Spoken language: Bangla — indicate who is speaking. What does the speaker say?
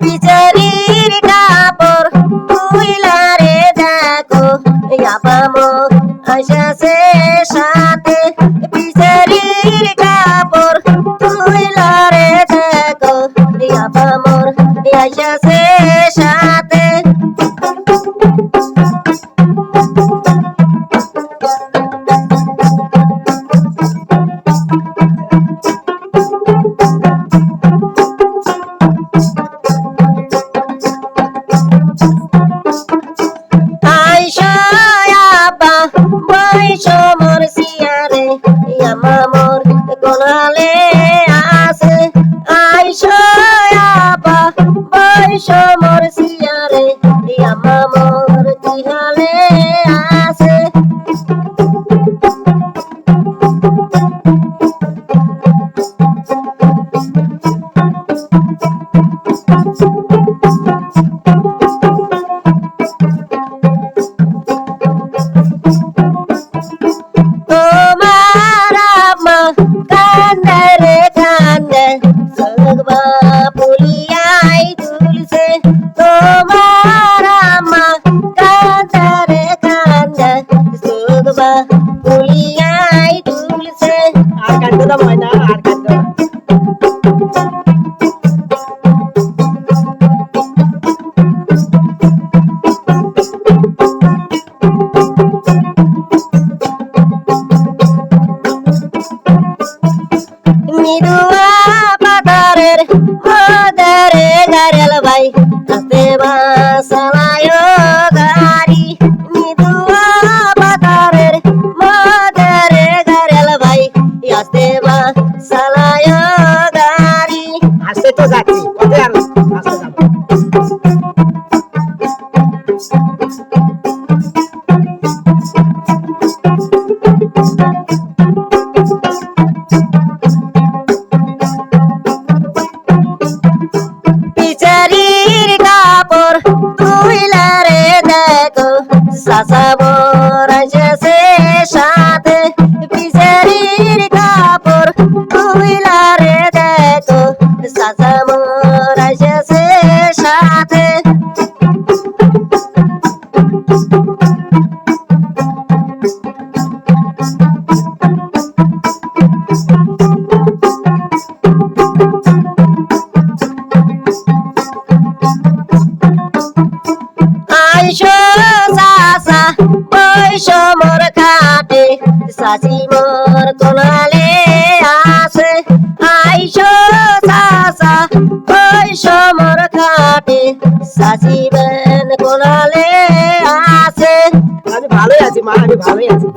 Speaker 1: পিচারির কাপড় তুইলারে দেখো আপামো আসাসে সাথে। পিচারির কাপড় তুইলারে দেখো আপামোর আসাসে সাথে। মোর কোনালে আসে আইসো আবা বইসো মোর সিয়ারে আমা মোর পুলিয়াই তুলছে।
Speaker 2: আর কাটবো দাও ময়দা আর কাটবো যাচ্ছি কত আর
Speaker 1: সাথে। বৈশো মোর খাটে সাসি মোর কোনালে আসে সাসি বেন কোনালে আসে
Speaker 2: আমি ভালোই আছি মা আমি ভালোই আছি।